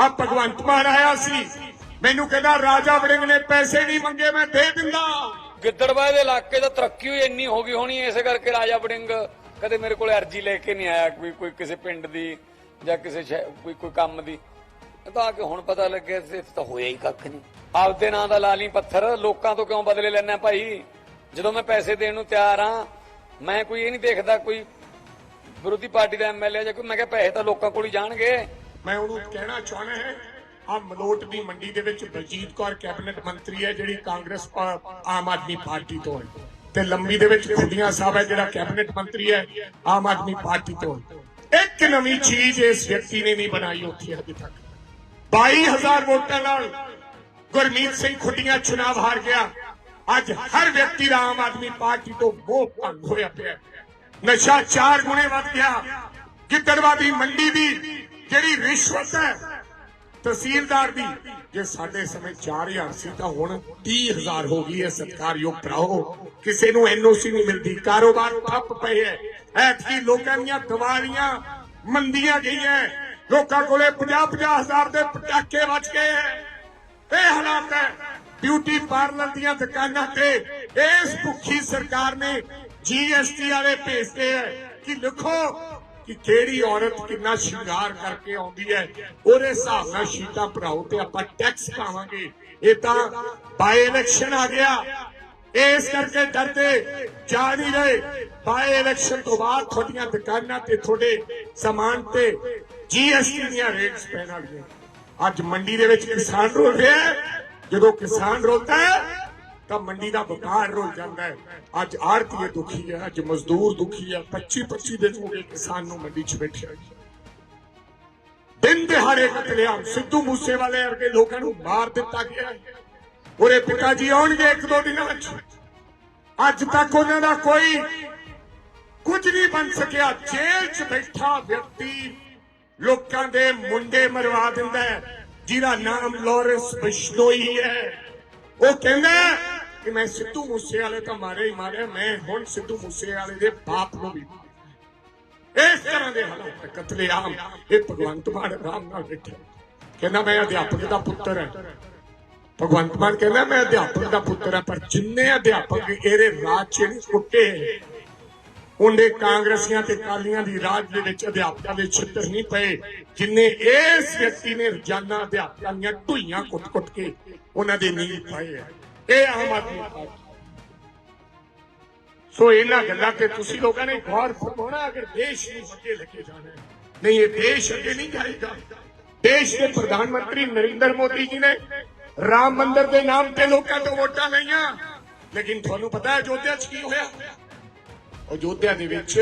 ਆ ਭਗਵੰਤ ਮਾਨ ਆਇਆ ਸੀ। ਮੈਨੂੰ ਕਹਿੰਦਾ, ਰਾਜਾ ਵੜਿੰਗ ਨੇ ਪੈਸੇ ਨਹੀਂ ਮੰਗੇ, ਮੈਂ ਦੇ ਦਿੰਦਾ। ਗਿੱਦੜਬਾਹ ਦੇ ਇਲਾਕੇ ਦਾ ਤਰੱਕੀ ਹੋਈ, ਇੰਨੀ ਹੋ ਗਈ ਹੋਣੀ, ਇਸੇ ਕਰਕੇ ਰਾਜਾ ਵੜਿੰਗ ਕਦੇ ਮੇਰੇ ਕੋਲ ਅਰਜੀ ਲੈ ਕੇ ਨਹੀਂ ਆਇਆ ਕੋਈ ਕੋਈ ਕਿਸੇ ਪਿੰਡ ਦੀ ਜਾਂ ਕਿਸੇ ਕੋਈ ਕੋਈ ਕੰਮ ਦੀ। ਤਾਂ ਆ ਕੇ ਹੁਣ ਪਤਾ ਲੱਗਿਆ ਇਸ ਤਾਂ ਹੋਇਆ ਹੀ ਕੱਖ ਨਹੀਂ। ਆਪਦੇ ਨਾਂ ਦਾ ਲਾ ਲਈ ਪੱਥਰ, ਲੋਕਾਂ ਤੋਂ ਕਿਉਂ ਬਦਲੇ ਲੈਣਾ ਭਾਈ? ਜਦੋਂ ਮੈਂ ਪੈਸੇ ਦੇਣ ਨੂੰ ਤਿਆਰ ਆ ਮੈਂ ਕੋਈ ਇਹ ਨਹੀਂ ਦੇਖਦਾ ਕੋਈ ਵਿਰੋਧੀ ਪਾਰਟੀ ਦਾ ਐਮਐਲਏ ਜਾਂ ਕੋਈ, ਮੈਂ ਕਿਹਾ ਪੈਸੇ ਤਾਂ ਲੋਕਾਂ ਕੋਲ ਹੀ ਜਾਣਗੇ। ਮੈਂ ਉਹਨੂੰ ਕਹਿਣਾ ਚਾਹਣਾ ਹੈ ਆ ਮਲੋਟ ਦੀ ਮੰਡੀ ਦੇ ਵਿੱਚ ਬਲਜੀਤ ਕੌਰ ਕੈਬਨਿਟ ਮੰਤਰੀ ਹੈ, ਜਿਹੜੀ ਕਾਂਗਰਸ ਪਾ- ਆਮ ਆਦਮੀ ਪਾਰਟੀ ਤੋਂ ਹੈ। ਤੇ ਲੰਬੀ ਦੇ ਵਿੱਚ ਖੁੱਡੀਆਂ ਸਾਹਿਬ ਹੈ, ਜਿਹੜਾ ਕੈਬਨਿਟ ਮੰਤਰੀ ਹੈ, ਆਮ ਆਦਮੀ ਪਾਰਟੀ ਤੋਂ ਇੱਕ ਨਵੀਂ ਚੀਜ਼ ਇਸ ਵਿਅਕਤੀ ਨੇ ਨਹੀਂ ਬਣਾਈ ਉੱਥੇ ਹਜੇ ਤੱਕ। 22000 ਵੋਟਾਂ ਨਾਲ ਗੁਰਮੀਤ ਸਿੰਘ ਖੁੱਡੀਆਂ ਚੁਣਾਵ ਹਾਰ ਗਿਆ। ਅੱਜ ਹਰ ਵਿਅਕਤੀ ਦਾ ਆਮ ਆਦਮੀ ਪਾਰਟੀ ਤੋਂ ਮੋਹ ਭੰਗ ਹੋਇਆ ਪਿਆ। ਨਸ਼ਾ ਚਾਰ ਗੁਣੇ ਵੱਧ ਗਿਆ। ਗਿੱਦੜਵਾਦੀ ਮੰਡੀ ਦੀ ਜਿਹੜੀ ਰਿਸ਼ਵਤ ਹੈ ਤਹਿਸੀਲਦਾਰ ਦੀ, ਜੇ ਸਾਡੇ ਸਮੇਂ 4000 ਸੀ ਤਾਂ ਹੁਣ 30000 ਹੋ ਗਈ ਹੈ। ਸਤਕਾਰਯੋਗ ਭਰਾਓ ਕਿਸੇ ਨੂੰ ਐਨਓਸੀ ਨਹੀਂ ਮਿਲਦੀ। ਕਾਰੋਬਾਰ ਠੱਪ ਪਏ ਹੈ। ਐਤਕੀ ਲੋਕਾਂ ਦੀਆਂ ਦਿਵਾਲੀਆਂ ਮੰਦੀਆਂ ਗਈਆਂ ਲੋਕਾਂ ਕੋਲੇ 50 ਹਜ਼ਾਰ ਦੇ ਪਟਾਕੇ ਵੱਜ ਗਏ ਇਹ ਹਾਲਾਤ ਹੈ ਬਿਊਟੀ ਪਾਰਲਰ ਦੀਆਂ ਦੁਕਾਨਾਂ ਤੇ ਇਸ ਭੁੱਖੀ ਸਰਕਾਰ ਨੇ ਜੀਐਸਟੀ ਵਾਲੇ ਭੇਜਦੇ ਹੈ ਕਿ ਲਿਖੋ ਕਿ ਕਿਹੜੀ ਔਰਤ ਕਿੰਨਾ ਸ਼ਿੰਗਾਰ ਕਰਕੇ ਆਉਂਦੀ ਹੈ, ਉਹਦੇ ਹਿਸਾਬ ਨਾਲ ਸ਼ੀਟਾਂ ਭਰਾਓ ਤੇ ਆਪਾਂ ਟੈਕਸ ਪਾਵਾਂਗੇ। ਇਹ ਤਾਂ ਬਾਈ ਇਲੈਕਸ਼ਨ ਆ ਗਿਆ। ਇਸ ਕਰਕੇ ਡਰਦੇ ਜਾ ਨਹੀਂ ਰਹੇ। ਬਾਈ ਇਲੈਕਸ਼ਨ ਤੋਂ ਬਾਅਦ ਤੁਹਾਡੀਆਂ ਦੁਕਾਨਾਂ ਤੇ ਤੁਹਾਡੇ ਸਮਾਨ ਤੇ ਜੀਐਸਟੀ ਦੀਆਂ ਰੇਟਸ ਪੈਣ ਅੱਜ ਮੰਡੀ ਦੇ ਵਿੱਚ ਕਿਸਾਨ ਰੋਲ ਰਿਹਾ ਜਦੋਂ ਕਿਸਾਨ ਰੋਲਦਾ ਹੈ ਤਾਂ ਮੰਡੀ ਦਾ ਵਪਾਰ ਰੁਲ ਜਾਂਦਾ ਹੈ। ਅੱਜ ਆੜਤੀਏ ਦੁਖੀ ਹੈ, ਅੱਜ ਮਜ਼ਦੂਰ ਦੁਖੀ ਹੈ। 25 25 ਦਿਨ ਹੋ ਗਏ ਕਿਸਾਨ ਨੂੰ ਮੰਡੀ 'ਚ ਬੈਠਿਆ ਦਿਨ ਦਿਹਾੜੇ ਕਤਲੇਆਮ ਸਿੱਧੂ ਮੂਸੇ ਵਾਲੇ ਵਰਗੇ ਲੋਕਾਂ ਨੂੰ ਮਾਰ ਦਿੱਤਾ ਗਿਆ ਹੈ। ਪਿਤਾ ਜੀ ਆਉਣਗੇ ਇੱਕ ਦੋ ਦਿਨਾਂ ਵਿੱਚ। ਅੱਜ ਤੱਕ ਉਹਨਾਂ ਦਾ ਕੋਈ ਕੁਝ ਨਹੀਂ ਬਣ ਸਕਿਆ। ਜੇਲ੍ਹ 'ਚ ਬੈਠਾ ਵਿਅਕਤੀ ਲੋਕਾਂ ਦੇ ਮੁੰਡੇ ਮਰਵਾ ਦਿੰਦਾ ਹੈ। ਜਿਹਦਾ ਨਾਮ ਲਾਰੈਂਸ ਬਿਸ਼ਨੋਈ ਹੈ। ਉਹ ਕਹਿੰਦਾ ਕਿ ਮੈਂ ਸਿੱਧੂ ਮੂਸੇ ਵਾਲੇ ਤਾਂ ਮਾਰੇ ਹੀ ਮਾਰਿਆ ਮੈਂ ਹੁਣ ਸਿੱਧੂ ਮੂਸੇ ਵਾਲੇ ਦੇ ਬਾਪ ਨੂੰ ਵੀ ਇਸ ਤਰ੍ਹਾਂ ਦੇ ਹਾਲਾਤ ਕਤਲੇਆਮ, ਇਹ ਭਗਵੰਤ ਮਾਨ ਆਰਾਮ ਨਾਲ ਬੈਠੇ। ਕਹਿੰਦਾ ਮੈਂ ਅਧਿਆਪਕ ਦਾ ਪੁੱਤਰ ਹਾਂ। ਭਗਵੰਤ ਮਾਨ ਕਹਿੰਦਾ ਮੈਂ ਅਧਿਆਪਕ ਦਾ ਪੁੱਤਰ ਹਾਂ, ਪਰ ਜਿੰਨੇ ਅਧਿਆਪਕ ਇਹਦੇ ਰਾਜ ਚ ਨਹੀਂ ਕੁੱਟੇ ਉਹਨੇ ਕਾਂਗਰਸੀਆਂ ਤੇ ਕਾਲੀਆਂ ਦੀ ਰਾਜ ਦੇ ਵਿੱਚ ਅਧਿਆਪਕਾਂ ਦੇ ਛਿੱਤਰ ਨਹੀਂ ਪਏ, ਜਿੰਨੇ ਇਸ ਵਿਅਕਤੀ ਨੇ ਰੋਜ਼ਾਨਾ ਅਧਿਆਪਕਾਂ ਦੀਆਂ ਢੂਈਆਂ ਕੁੱਟ-ਕੁੱਟ ਕੇ ਉਹਨਾਂ ਦੇ ਨੀਲ ਪਾਏ ਆ। ਇਹ ਆਮ ਆਦਮੀ ਪਾਰਟੀ ਸੋ ਇਹਨਾਂ ਗੱਲਾਂ ਤੇ ਤੁਸੀਂ ਲੋਕਾਂ ਨੇ ਗੌਰ ਫਰਮਾਉਣਾ ਅਗਰ ਦੇਸ਼ ਨੂੰ ਅੱਗੇ ਲੈ ਕੇ ਜਾਣਾ ਨਹੀਂ, ਇਹ ਦੇਸ਼ ਅੱਗੇ ਨਹੀਂ ਜਾਏਗਾ। ਦੇਸ਼ ਦੇ ਪ੍ਰਧਾਨ ਮੰਤਰੀ ਨਰਿੰਦਰ ਮੋਦੀ ਜੀ ਨੇ ਰਾਮ ਮੰਦਿਰ ਦੇ ਨਾਮ ਤੇ ਲੋਕਾਂ ਤੋਂ ਵੋਟਾਂ ਲਈਆਂ। ਲੇਕਿਨ ਤੁਹਾਨੂੰ ਪਤਾ ਹੈ ਅਯੋਧਿਆ 'ਚ ਕੀ ਹੋਇਆ? ਅਯੋਧਿਆ ਦੇ ਵਿੱਚ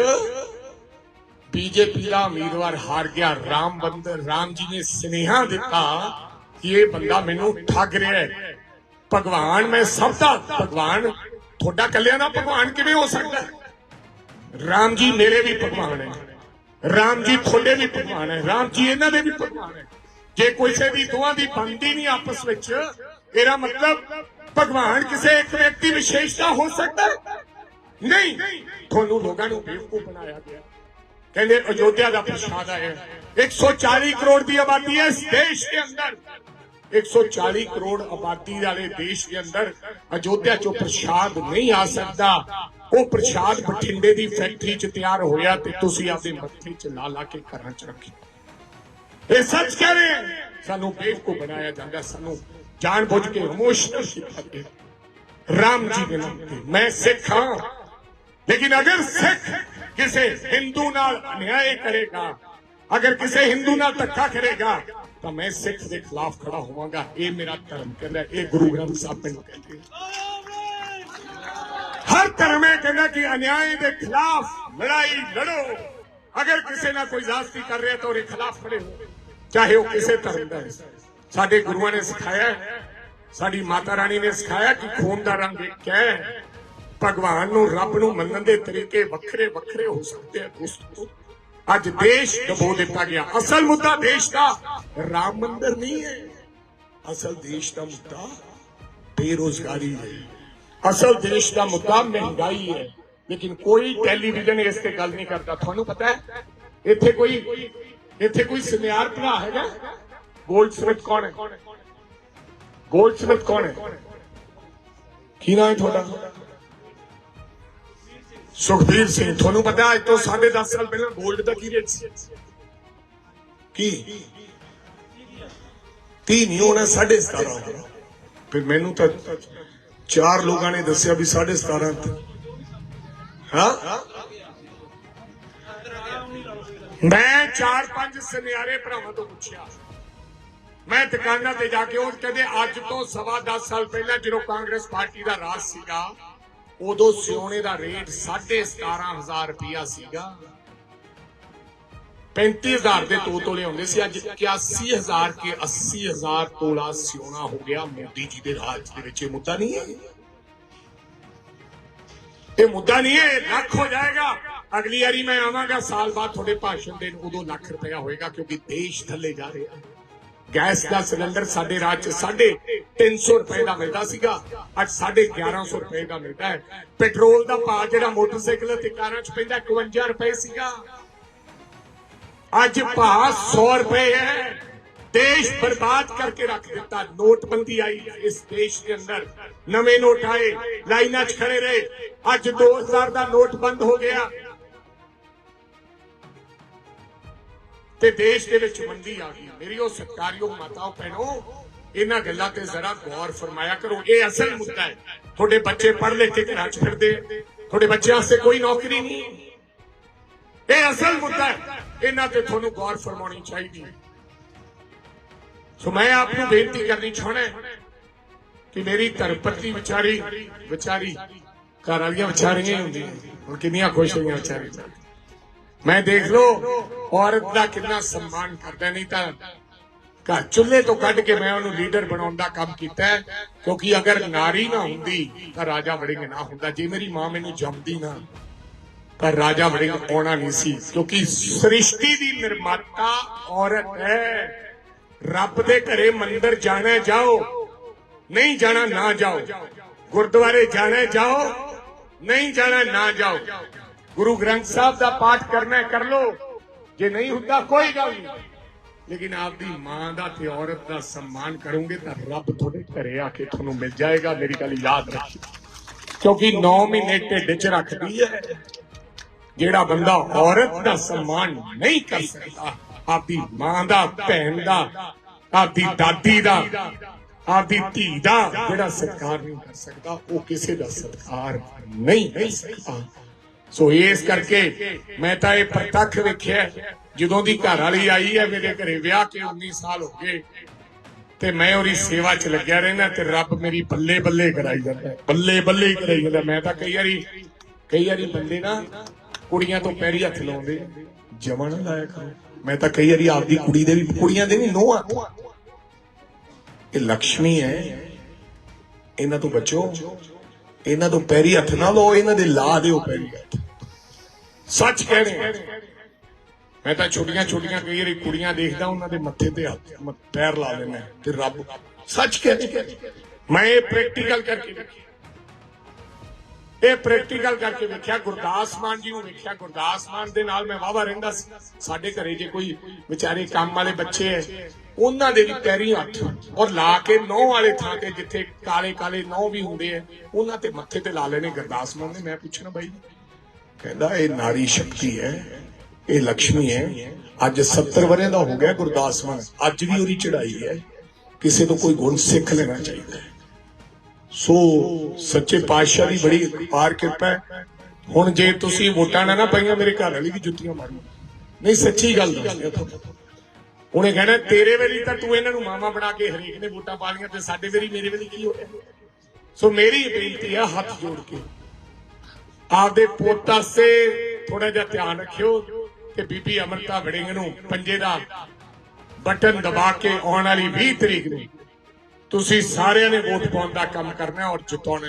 ਬੀਜੇਪੀ ਦਾ ਉਮੀਦਵਾਰ ਹਾਰ ਗਿਆ। ਰਾਮ ਬੰਦਰ ਰਾਮ ਜੀ ਨੇ ਸੁਨੇਹਾ ਦਿੱਤਾ ਕਿ ਇਹ ਬੰਦਾ ਮੈਨੂੰ ਠੱਗ ਰਿਹਾ ਹੈ। ਭਗਵਾਨ, ਮੈਂ ਸਭ ਦਾ ਭਗਵਾਨ। ਤੁਹਾਡਾ ਕੱਲਿਆਂ ਦਾ ਭਗਵਾਨ ਕਿਵੇਂ ਹੋ ਸਕਦਾ? ਰਾਮ ਜੀ ਮੇਰੇ ਵੀ ਭਗਵਾਨ ਹੈ। ਰਾਮ ਜੀ ਤੁਹਾਡੇ ਵੀ ਭਗਵਾਨ ਹੈ। ਰਾਮ ਜੀ ਇਹਨਾਂ ਦੇ ਵੀ ਭਗਵਾਨ ਹੈ। ਜੇ ਕਿਸੇ ਦੀ ਦੋਹਾਂ ਦੀ ਬਣਦੀ ਨਹੀਂ ਆਪਸ ਵਿੱਚ, ਇਹਦਾ ਮਤਲਬ ਭਗਵਾਨ ਕਿਸੇ ਇੱਕ ਵਿਅਕਤੀ ਵਿਸ਼ੇਸ਼ ਦਾ ਹੋ ਸਕਦਾ? ਨਹੀਂ। ਤੁਹਾਨੂੰ ਲੋਕਾਂ ਨੂੰ ਬੇਵਕੂਫ ਬਣਾਇਆ ਗਿਆ। ਕਹਿੰਦੇ ਅਯੋਧਿਆ ਦਾ ਪ੍ਰਸ਼ਾਦ ਆਇਆ 140 ਕਰੋੜ ਦੀ ਆਬਾਦੀ ਹੈ ਇਸ ਦੇਸ਼ ਦੇ ਅੰਦਰ। 140 ਕਰੋੜ ਆਬਾਦੀ ਵਾਲੇ ਦੇਸ਼ ਦੇ ਅੰਦਰ ਅਯੋਧਿਆ ਚੋਂ ਪ੍ਰਸ਼ਾਦ ਨਹੀਂ ਆ ਸਕਦਾ। ਉਹ ਪ੍ਰਸ਼ਾਦ ਬਠਿੰਡੇ ਦੀ ਫੈਕਟਰੀ 'ਚ ਤਿਆਰ ਹੋਇਆ ਤੇ ਤੁਸੀਂ ਆਪਦੇ ਮੱਥੇ 'ਚ ਲਾ ਲਾ ਕੇ ਘਰਾਂ 'ਚ ਰੱਖੀ। ਇਹ ਸੱਚ ਕਹਿ ਰਹੇ ਸਾਨੂੰ ਬੇਵਕੂਫ ਬਣਾਇਆ ਜਾਂਦਾ। ਸਾਨੂੰ ਜਾਣ ਬੁੱਝ ਕੇ ਇਮੋਸ਼ਨਲ ਕੀਤਾ ਗਿਆ। ਰਾਮ ਜੀ ਦੇ ਨਾਮ ਤੇ। ਮੈਂ ਸਿੱਖ ਹਾਂ। ਲੇਕਿਨ ਅਗਰ ਸਿੱਖ ਕਿਸੇ ਹਿੰਦੂ ਨਾਲ ਅਨਿਆਏ ਕਰੇਗਾ, ਅਗਰ ਕਿਸੇ ਹਿੰਦੂ ਨਾਲ ਧੱਕਾ ਕਰੇਗਾ ਤਾਂ ਮੈਂ ਸਿੱਖ ਦੇ ਖਿਲਾਫ ਖੜਾ ਹੋਵਾਂਗਾ। ਇਹ ਮੇਰਾ ਧਰਮ ਕਹਿੰਦਾ ਇਹ ਗੁਰੂ ਗ੍ਰੰਥ ਸਾਹਿਬ ਮੈਨੂੰ ਕਹਿੰਦੇ ਹਰ ਧਰਮ ਇਹ ਕਹਿੰਦਾ ਕਿ ਅਨਿਆਏ ਦੇ ਖਿਲਾਫ ਲੜਾਈ ਲੜੋ। ਅਗਰ ਕਿਸੇ ਨਾਲ ਕੋਈ ਜ਼ਾਸਤੀ ਕਰ ਰਿਹਾ ਤਾਂ ਉਹਦੇ ਖਿਲਾਫ ਖੜੇ ਹੋ। ਚਾਹੇ ਉਹ ਕਿਸੇ ਧਰਮ ਦਾ ਹੈ। ਸਾਡੇ ਗੁਰੂਆਂ ਨੇ ਸਿਖਾਇਆ ਸਾਡੀ ਮਾਤਾ ਰਾਣੀ ਨੇ ਸਿਖਾਇਆ ਕਿ ਖੂਨ ਦਾ ਰੰਗ ਇੱਕ ਹੈ। ਭਗਵਾਨ ਨੂੰ, ਰੱਬ ਨੂੰ ਮੰਨਣ ਦੇ ਤਰੀਕੇ ਵੱਖਰੇ ਵੱਖਰੇ ਹੋ ਸਕਦੇ ਆ ਦੋਸਤੋ। ਅੱਜ ਦੇਸ਼ ਦਬੋ ਦਿੱਤਾ ਗਿਆ। ਅਸਲ ਮੁੱਦਾ ਦੇਸ਼ ਦਾ। ਰਾਮ ਮੰਦਿਰ ਨਹੀਂ ਹੈ। ਅਸਲ ਦੇਸ਼ ਦਾ ਮੁੱਦਾ ਬੇਰੋਜ਼ਗਾਰੀ ਹੈ। ਅਸਲ ਦੇਸ਼ ਦਾ ਮੁੱਦਾ ਮਹਿੰਗਾਈ ਹੈ। ਲੇਕਿਨ ਕੋਈ ਟੈਲੀਵਿਜ਼ਨ ਇਸ ਤੇ ਗੱਲ ਨਹੀਂ ਕਰਦਾ। ਤੁਹਾਨੂੰ ਪਤਾ ਹੈ? ਇੱਥੇ ਕੋਈ ਇੱਥੇ ਕੋਈ ਸੁਨਿਆਰ ਭਰਾ ਹੈਗਾ? ਗੋਲਡਸਮਿਥ ਕੌਣ ਹੈ? ਗੋਲਡਸਮਿਥ ਕੌਣ ਹੈ? ਕੀ ਨਾਮ ਹੈ ਤੁਹਾਡਾ? ਸੁਖਬੀਰ ਸਿੰਘ, ਤੁਹਾਨੂੰ ਪਤਾ ਅੱਜ ਤੋਂ 10.5 ਸਾਲ ਪਹਿਲਾਂ 골ਡ ਦਾ ਕੀ ਰੇਟ ਸੀ? ਕੀ? 30 ਨਹੀਂ, ਹੋਣਾ 17.5 ਫਿਰ ਮੈਨੂੰ ਤਾਂ ਚਾਰ ਲੋਕਾਂ ਨੇ ਦੱਸਿਆ ਵੀ 17.5 ਹਾਂ? ਮੈਂ ਚਾਰ ਪੰਜ ਸੁਨਿਆਰੇ ਭਰਾਵਾਂ ਤੋਂ ਪੁੱਛਿਆ। ਮੈਂ ਦੁਕਾਨਾਂ ਤੇ ਜਾ ਕੇ ਉਹ ਕਹਿੰਦੇ, ਅੱਜ ਤੋਂ ਸਵਾ 10 ਸਾਲ ਪਹਿਲਾਂ ਜਦੋਂ ਕਾਂਗਰਸ ਪਾਰਟੀ ਦਾ ਰਾਜ ਸੀਗਾ ਉਦੋਂ ਸਿਉਣੇ ਦਾ ਰੇਟ 17500 ਰੁਪਿਆ ਸੀਗਾ। 35000 ਦੇ ਦੋ ਤੋਲੇ ਸੀ। ਅੱਜ 81000 ਕੇ 80000 ਤੋਲਾ ਸਿਉਣਾ ਹੋ ਗਿਆ। ਮੋਦੀ ਜੀ ਦੇ ਰਾਜ ਦੇ ਵਿੱਚ ਇਹ ਮੁੱਦਾ ਨਹੀਂ ਹੈ। ਇਹ ਮੁੱਦਾ ਨਹੀਂ ਹੈ। ਲੱਖ ਹੋ ਜਾਏਗਾ। ਅਗਲੀ ਵਾਰੀ ਮੈਂ ਆਵਾਂਗਾ। ਸਾਲ ਬਾਅਦ ਤੁਹਾਡੇ ਭਾਸ਼ਣ ਦੇਣ ਉਦੋਂ ਲੱਖ ਰੁਪਇਆ ਹੋਏਗਾ, ਕਿਉਂਕਿ ਦੇਸ਼ ਥੱਲੇ ਜਾ ਰਿਹਾ। ਗੈਸ ਦਾ ਸਿਲੰਡਰ ਸਾਡੇ ਰਾਜ ਚ ਸਾਢੇ 300 ਰੁਪਏ ਦਾ ਮਿਲਦਾ ਸੀਗਾ। ਅੱਜ ਸਾਢੇ 1100 ਰੁਪਏ ਦਾ ਮਿਲਦਾ ਹੈ। ਪੈਟਰੋਲ ਦਾ ਭਾਅ ਜਿਹੜਾ ਮੋਟਰਸਾਈਕਲ ਤੇ ਕਾਰਾਂ ਚ ਪੈਂਦਾ 51 ਰੁਪਏ ਸੀਗਾ। ਅੱਜ ਭਾਅ 100 ਰੁਪਏ ਹੈ। ਦੇਸ਼ ਬਰਬਾਦ ਕਰਕੇ ਰੱਖ ਦਿੱਤਾ। ਨੋਟਬੰਦੀ ਆਈ ਇਸ ਦੇਸ਼ ਦੇ ਅੰਦਰ। ਨਵੇਂ ਨੋਟ ਆਏ। ਲਾਈਨਾਂ 'ਚ ਖੜੇ ਰਹੇ। ਅੱਜ 2000 ਦਾ ਨੋਟ ਬੰਦ ਹੋ ਗਿਆ। ਤੇ ਦੇਸ਼ ਦੇ ਵਿੱਚ ਮੰਦੀ ਆ ਗਈ। ਮੇਰੀ ਉਹ ਸਤਕਾਰਯੋਗ ਮਾਤਾਓ, ਭੈਣੋ, ਇਹਨਾਂ ਗੱਲਾਂ ਤੇ ਜ਼ਰਾ ਗੌਰ ਫਰਮਾਇਆ ਕਰੋ। ਇਹ ਅਸਲ ਮੁੱਦਾ ਹੈ। ਤੁਹਾਡੇ ਬੱਚੇ ਪੜ੍ਹ ਲਿਖ ਕੇ ਘਰਾਂ 'ਚ ਫਿਰਦੇ ਤੁਹਾਡੇ ਬੱਚਿਆਂ ਵਾਸਤੇ ਕੋਈ ਨੌਕਰੀ ਨਹੀਂ ਇਹ ਅਸਲ ਮੁੱਦਾ ਹੈ। ਇਹਨਾਂ ਤੇ ਤੁਹਾਨੂੰ ਗੌਰ ਫਰਮਾਉਣੀ ਚਾਹੀਦੀ ਹੈ। ਸੋ ਮੈਂ ਆਪ ਨੂੰ ਬੇਨਤੀ ਕਰਨੀ ਚਾਹਣਾ ਕਿ ਮੇਰੀ ਧਰਮਪਤੀ ਵਿਚਾਰੀ ਵਿਚਾਰੀ, ਘਰ ਵਾਲੀਆਂ ਵਿਚਾਰੀਆਂ ਹੀ ਹੁੰਦੀਆਂ ਹੁਣ ਕਿੰਨੀਆਂ ਖੁਸ਼ ਹੋਈਆਂ ਵਿਚਾਰੀਆਂ। ਮੈਂ ਦੇਖ ਲੋ ਔਰਤ ਦਾ ਕਿੰਨਾ ਸਨਮਾਨ ਕਰਦਾ ਨਹੀਂ ਤਾਂ ਘਰ ਚੁੱਲ੍ਹੇ ਤੋਂ ਕੱਢ ਕੇ ਮੈਂ ਉਹਨੂੰ ਲੀਡਰ ਬਣਾਉਣ ਦਾ ਕੰਮ ਕੀਤਾ ਕਿਉਂਕਿ ਅਗਰ ਨਾਰੀ ਨਾ ਹੁੰਦੀ, ਤਾਂ ਰਾਜਾ ਵੜਿੰਗ ਨਾ ਹੁੰਦਾ। ਜੇ ਮੇਰੀ ਮਾਂ ਮੈਨੂੰ ਜੰਮਦੀ ਨਾ ਪਰ ਰਾਜਾ ਵੜਿੰਗ ਆਉਣਾ ਨਹੀਂ ਸੀ, ਕਿਉਂਕਿ ਸ੍ਰਿਸ਼ਟੀ ਦੀ ਨਿਰਮਾਤਾ ਔਰਤ ਹੈ। ਰੱਬ ਦੇ ਘਰੇ ਮੰਦਿਰ ਜਾਣਾ ਜਾਓ। ਨਹੀਂ ਜਾਣਾ, ਨਾ ਜਾਓ। ਗੁਰਦੁਆਰੇ ਜਾਣਾ ਜਾਓ। ਨਹੀਂ ਜਾਣਾ, ਨਾ ਜਾਓ। ਗੁਰੂ ਗ੍ਰੰਥ ਸਾਹਿਬ ਦਾ ਪਾਠ ਕਰਨਾ ਕਰ ਲੋ ਜੇ ਨਹੀਂ ਹੁੰਦਾ, ਕੋਈ ਗੱਲ ਨਹੀਂ। ਲੇਕਿਨ ਆਪਦੀ ਮਾਂ ਦਾ ਤੇ ਔਰਤ ਦਾ ਸਨਮਾਨ ਕਰੋਗੇ ਤਾਂ ਰੱਬ ਤੁਹਾਡੇ ਘਰੇ ਆ ਕੇ ਤੁਹਾਨੂੰ ਮਿਲ ਜਾਏਗਾ, ਮੇਰੀ ਗੱਲ ਯਾਦ ਰੱਖੀ। ਕਿਉਂਕਿ 9 ਮਹੀਨੇ ਢਿੱਡ 'ਚ ਰੱਖਦੀ ਹੈ। ਜਿਹੜਾ ਬੰਦਾ ਔਰਤ ਦਾ ਸਨਮਾਨ ਨਹੀਂ ਕਰ ਸਕਦਾ, ਆਪਦੀ ਮਾਂ ਦਾ, ਭੈਣ ਦਾ, ਆਪਦੀ ਦਾਦੀ ਦਾ, ਆਪਦੀ ਧੀ ਦਾ ਜਿਹੜਾ ਸਤਿਕਾਰ ਨਹੀਂ ਕਰ ਸਕਦਾ, ਉਹ ਕਿਸੇ ਦਾ ਸਤਿਕਾਰ ਨਹੀਂ ਕਰ ਸਕਦਾ। ਸੋ ਇਸ ਕਰਕੇ ਮੈਂ ਤਾਂ ਇਹ ਪ੍ਰਤੱਖ ਵੇਖਿਆ ਜਦੋਂ ਦੀ ਘਰ ਵਾਲੀ ਆਈ ਹੈ, ਮੇਰੇ ਘਰੇ ਵਿਆਹ ਕੇ 19 ਸਾਲ ਹੋ ਗਏ, ਤੇ ਮੈਂ ਉਹਦੀ ਸੇਵਾ 'ਚ ਲੱਗਿਆ ਰਹਿਣਾ ਤੇ ਰੱਬ ਮੇਰੀ ਬੱਲੇ ਬੱਲੇ ਕਰਾਈ ਜਾਂਦਾ ਬੱਲੇ ਬੱਲੇ ਕਰਾਈ ਜਾਂਦਾ ਮੈਂ ਤਾਂ ਕਈ ਵਾਰੀ ਕਈ ਵਾਰੀ ਬੰਦੇ ਨਾ ਕੁੜੀਆਂ ਤੋਂ ਪੈਰੀ ਹੱਥ ਲਾਉਂਦੇ ਜਮਣ ਲਾਇਆ ਕਰੋ। ਮੈਂ ਤਾਂ ਕਈ ਵਾਰੀ ਆਪਦੀ ਕੁੜੀ ਦੇ ਵੀ, ਕੁੜੀਆਂ ਦੇ ਵੀ ਨੋਹਾਂ ਇਹ ਲక్ష్ਮੀ ਹੈ, ਇਹਨਾਂ ਤੋਂ ਬਚੋ। ਇਹਨਾਂ ਤੋਂ ਪੈਰੀ ਹੱਥ ਨਾ ਲਓ, ਇਹਨਾਂ ਦੇ ਲਾ ਦਿਓ ਪੈਰੀ ਹੱਥ। ਸੱਚ ਕਹਿਣੇ ਮੈਂ ਤਾਂ ਛੋਟੀਆਂ ਛੋਟੀਆਂ ਕਈ ਵਾਰੀ ਕੁੜੀਆਂ ਦੇਖਦਾ, ਉਹਨਾਂ ਦੇ ਮੱਥੇ ਤੇ ਹੱਥ ਪੈਰ ਲਾ ਲੈਣਾ ਤੇ ਰੱਬ ਸੱਚ ਕਹਿ ਮੈਂ ਇਹ ਪ੍ਰੈਕਟੀਕਲ ਕਰਕੇ ਇਹ ਪ੍ਰੈਕਟੀਕਲ ਕਰਕੇ ਵੇਖਿਆ, ਗੁਰਦਾਸ ਮਾਨ ਜੀ ਨੂੰ ਵੇਖਿਆ, ਗੁਰਦਾਸ ਮਾਨ ਦੇ ਨਾਲ ਮੈਂ ਵਾਵਾ ਰਹਿੰਦਾ ਸੀ। ਸਾਡੇ ਘਰੇ ਜੇ ਕੋਈ ਵਿਚਾਰੇ ਕੰਮ ਵਾਲੇ ਬੱਚੇ ਐ, ਉਹਨਾਂ ਦੇ ਵੀ ਪੈਰੀ ਹੱਥ ਔਰ ਲਾ ਕੇ ਨੌ ਵਾਲੇ ਥਾਂ ਤੇ ਜਿੱਥੇ ਕਾਲੇ ਕਾਲੇ ਨੌ ਵੀ ਹੁੰਦੇ ਐ, ਉਹਨਾਂ ਤੇ ਮੱਥੇ ਤੇ ਲਾ ਲੈਣੇ ਗੁਰਦਾਸ ਮਾਨ ਨੇ। ਮੈਂ ਪੁੱਛਣਾ ਬਾਈ, ਕਹਿੰਦਾ ਇਹ ਨਾਰੀ ਸ਼ਕਤੀ ਹੈ ਇਹ ਲక్ష్ਮੀ ਹੈ ਅੱਜ 70 ਵਰਿਆਂ ਦਾ ਹੋ ਗਿਆ ਗੁਰਦਾਸ ਮਾਨ, ਅੱਜ ਵੀ ਉਹਦੀ ਚੜਾਈ ਹੈ ਕਿਸੇ ਤੋਂ ਕੋਈ ਗੁਣ ਸਿੱਖ ਲੈਣਾ ਚਾਹੀਦਾ ਹੈ ਸੋ ਸੱਚੇ ਪਾਤਸ਼ਾਹ ਦੀ ਬੜੀ ਪਾਰ ਕਿਰਪਾ ਹੈ। ਹੁਣ ਜੇ ਤੁਸੀਂ ਵੋਟਾਂ ਨਾ ਨਾ ਪਾਈਆਂ, ਮੇਰੇ ਘਰ ਵਾਲੀ ਵੀ ਜੁੱਤੀਆਂ ਮਾਰੂ ਨਹੀਂ, ਸੱਚੀ ਗੱਲ ਦੱਸਦੇ ਤੁਹਾਨੂੰ। ਉਹਨੇ ਕਹਿਣਾ ਤੇਰੇ ਵੇਲੇ ਤਾਂ ਤੂੰ ਇਹਨਾਂ ਨੂੰ ਮਾਮਾ ਬਣਾ ਕੇ ਹਰੇਕ ਨੇ ਵੋਟਾਂ ਪਾ ਲਈਆਂ ਤੇ ਸਾਡੇ ਵੇਲੇ, ਮੇਰੇ ਵੇਲੇ ਕੀ ਹੋਇਆ ਸੋ ਮੇਰੀ ਬੇਨਤੀ ਆ, ਹੱਥ ਜੋੜ ਕੇ। ਆਪਦੇ ਪੁੱਤ ਵਾਸਤੇ ਥੋੜਾ ਜਿਹਾ ਧਿਆਨ ਰੱਖਿਓ ਕਿ ਬੀਬੀ ਅਮਰਤਾ ਵੜਿੰਗ ਨੂੰ ਪੰਜੇ ਦਾ ਬਟਨ ਦਬਾ ਕੇ ਆਉਣ ਵਾਲੀ 20 ਤਰੀਕ ਨੂੰ ਤੁਸੀਂ ਸਾਰਿਆਂ ਨੇ ਵੋਟ ਪਾਉਣ ਦਾ ਕੰਮ ਕਰਨਾ ਔਰ ਜਿਤਾਉਣਾ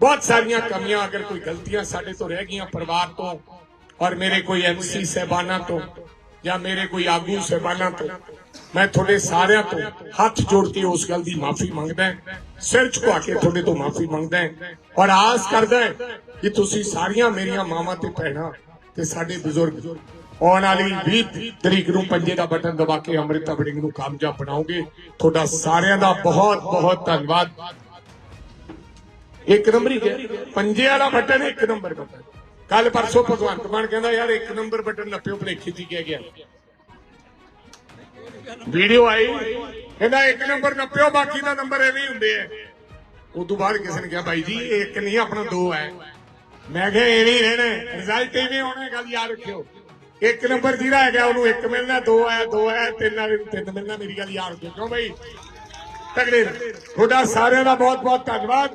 ਬਹੁਤ ਸਾਰੀਆਂ ਕਮੀਆਂ ਅਗਰ ਕੋਈ ਗਲਤੀਆਂ ਸਾਡੇ ਤੋਂ ਰਹਿ ਗਈਆਂ ਪਰਿਵਾਰ ਤੋਂ ਔਰ ਮੇਰੇ ਕੋਈ ਐਮਸੀ ਸਹਿਬਾਨਾਂ ਤੋਂ ਜਾਂ ਮੇਰੇ ਕੋਈ ਆਗੂ ਸਹਿਬਾਨਾਂ ਤੋਂ, ਮੈਂ ਤੁਹਾਡੇ ਸਾਰਿਆਂ ਤੋਂ ਹੱਥ ਜੋੜ ਕੇ ਉਸ ਗੱਲ ਦੀ ਮਾਫੀ ਮੰਗਦਾ ਸਿਰ ਝੁਕਾ ਕੇ ਤੁਹਾਡੇ ਤੋਂ ਮਾਫੀ ਮੰਗਦਾ ਹਾਂ। ਔਰ ਆਸ ਕਰਦਾ ਕਿ ਤੁਸੀਂ ਸਾਰੀਆਂ ਮੇਰੀਆਂ ਮਾਵਾਂ ਤੇ ਭੈਣਾਂ ਤੇ ਸਾਡੇ ਬਜ਼ੁਰਗ ਆਉਣ ਵਾਲੀ 20 ਤਰੀਕ ਨੂੰ ਪੰਜੇ ਦਾ ਬਟਨ ਦਬਾ ਕੇ ਅੰਮ੍ਰਿਤਾ ਵੜਿੰਗ ਨੂੰ ਕਾਮਯਾਬ ਬਣਾਓਗੇ। ਤੁਹਾਡਾ ਸਾਰਿਆਂ ਦਾ ਬਹੁਤ ਬਹੁਤ ਧੰਨਵਾਦ। ਇੱਕ ਨੰਬਰ ਹੀ ਗਿਆ। ਪੰਜੇ ਵਾਲਾ ਬਟਨ ਇੱਕ ਨੰਬਰ ਬਟਨ ਕੱਲ ਪਰਸੋਂ ਭਗਵੰਤ ਮਾਨ ਕਹਿੰਦਾ, ਯਾਰ, ਇੱਕ ਨੰਬਰ ਬਟਨ ਨੱਪਿਓ ਭਲੇਖੇ ਜੀ ਕਹਿ ਗਿਆ। ਵੀਡੀਓ ਆਈ। ਕਹਿੰਦਾ, ਇੱਕ ਨੰਬਰ ਨੱਪਿਓ ਬਾਕੀ ਦਾ ਨੰਬਰ ਐਵੇਂ ਹੁੰਦੇ ਆ। ਉਸ ਤੋਂ ਬਾਅਦ ਕਿਸੇ ਨੇ ਕਿਹਾ, ਬਾਈ ਜੀ ਇਹ ਇੱਕ ਨਹੀਂ, ਆਪਣਾ ਦੋ ਹੈ। ਮੈਂ ਕਿਹਾ, ਐਵੇਂ ਰਹਿਣਾ ਰਿਜ਼ਲਟ ਐਵੇਂ ਆਉਣਾ ਗੱਲ ਯਾਦ ਰੱਖਿਓ। ਇੱਕ ਨੰਬਰ ਜਿਹੜਾ ਹੈਗਾ ਉਹਨੂੰ ਇੱਕ ਮਿਲਣਾ, ਦੋ ਆਇਆ ਦੋ ਆਇਆ ਤਿੰਨ ਵਾਲੇ ਨੂੰ ਤਿੰਨ ਮਿਲਣਾ ਮੇਰੀ ਗੱਲ ਯਾਦ ਰੱਖਿਓ ਕਿਉਂ ਬਾਈ। ਤਗੜੇ ਤੁਹਾਡਾ ਸਾਰਿਆਂ ਦਾ ਬਹੁਤ ਬਹੁਤ ਧੰਨਵਾਦ।